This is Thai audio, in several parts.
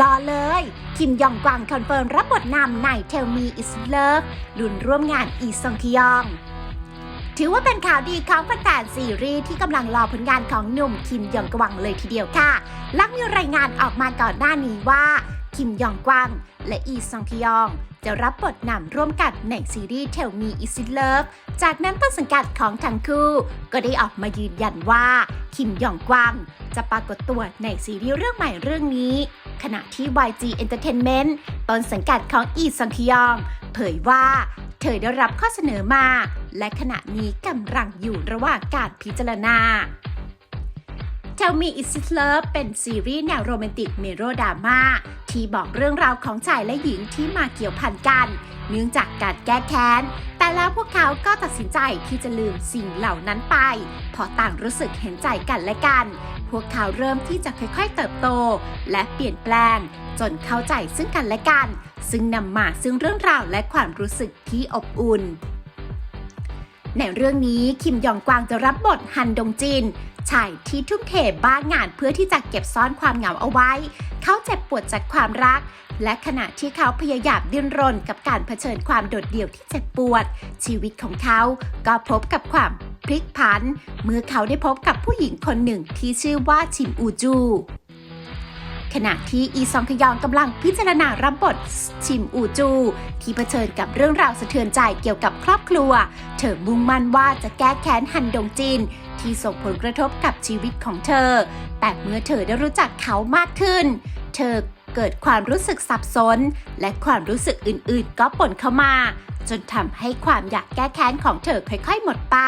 รอเลย คิมยองกวางคอนเฟิร์มรับบทนำใน Tell Me Is Love ลุนร่วมงานอีซองคยอง ถือว่าเป็นข่าวดีของแฟนๆซีรีส์ที่กำลังรอผลงานของหนุ่มคิมยองกวางเลยทีเดียวค่ะ ลักมีรายงานออกมาก่อนหน้านี้ว่า คิมยองกวาง และอีซองคยอง จะรับบทนำร่วมกันในซีรีส์ Tell Me Is It Love จากนั้นต้นสังกัดของทั้งคู่ ก็ได้ออกมายืนยันว่า คิมยองกวาง จะปรากฏตัวในซีรีส์เรื่องใหม่เรื่องนี้ ขณะที่ YG Entertainment ต้นสังกัดของอีซองคยอง เผยว่าเธอได้รับข้อเสนอมา และขณะนี้กำลังอยู่ระหว่างการพิจารณา Tell Me Is It Love เป็นซีรีส์แนวโรแมนติกเมโรดราม่า ที่บอกเรื่องราวของชายและหญิงที่มาเกี่ยวพันกัน เนื่องจากการแก้แค้น แต่แล้วพวกเขาก็ตัดสินใจที่จะลืมสิ่งเหล่านั้นไป เพราะต่างรู้สึกเห็นใจกันและกัน พวกเขาเริ่มที่จะค่อยๆเติบโต และเปลี่ยนแปลง จนเข้าใจซึ่งกันและกัน ซึ่งนำมาซึ่งเรื่องราวและความรู้สึกที่อบอุ่นในเรื่องนี้คิมยองกวางจะรับบทฮันดงจินชายที่ทุ่มเทบ้างานเพื่อที่จะเก็บซ่อนความเหงาเอาไว้ เขาเจ็บปวดจากความรัก และขณะที่เขาพยายามดิ้นรนกับการเผชิญความโดดเดี่ยวที่เจ็บปวด ชีวิตของเขาก็พบกับความพลิกผัน เมื่อเขาได้พบกับผู้หญิงคนหนึ่งที่ชื่อว่าชิมอูจู ขณะที่อีซองขยองกำลังพิจารณารับบทชิมอูจู ที่เผชิญกับเรื่องราวสะเทือนใจเกี่ยวกับครอบครัว เธอมุ่งมั่นว่าจะแก้แค้นฮันดงจิน ที่ส่งผลกระทบกับชีวิตของเธอ แต่เมื่อเธอได้รู้จักเขามากขึ้น เธอเกิดความรู้สึกสับสน และความรู้สึกอื่นๆ ก็ปนเข้ามา จนทำให้ความอยากแก้แค้นของเธอค่อย ๆ หมดไป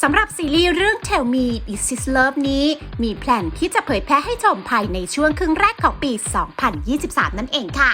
สำหรับซีรีส์เรื่อง Tell Me Is This Love นี้ มีแพลนที่จะเผยแพร่ให้ชมภายในช่วงครึ่งแรกของปี 2023 นั่นเองค่ะ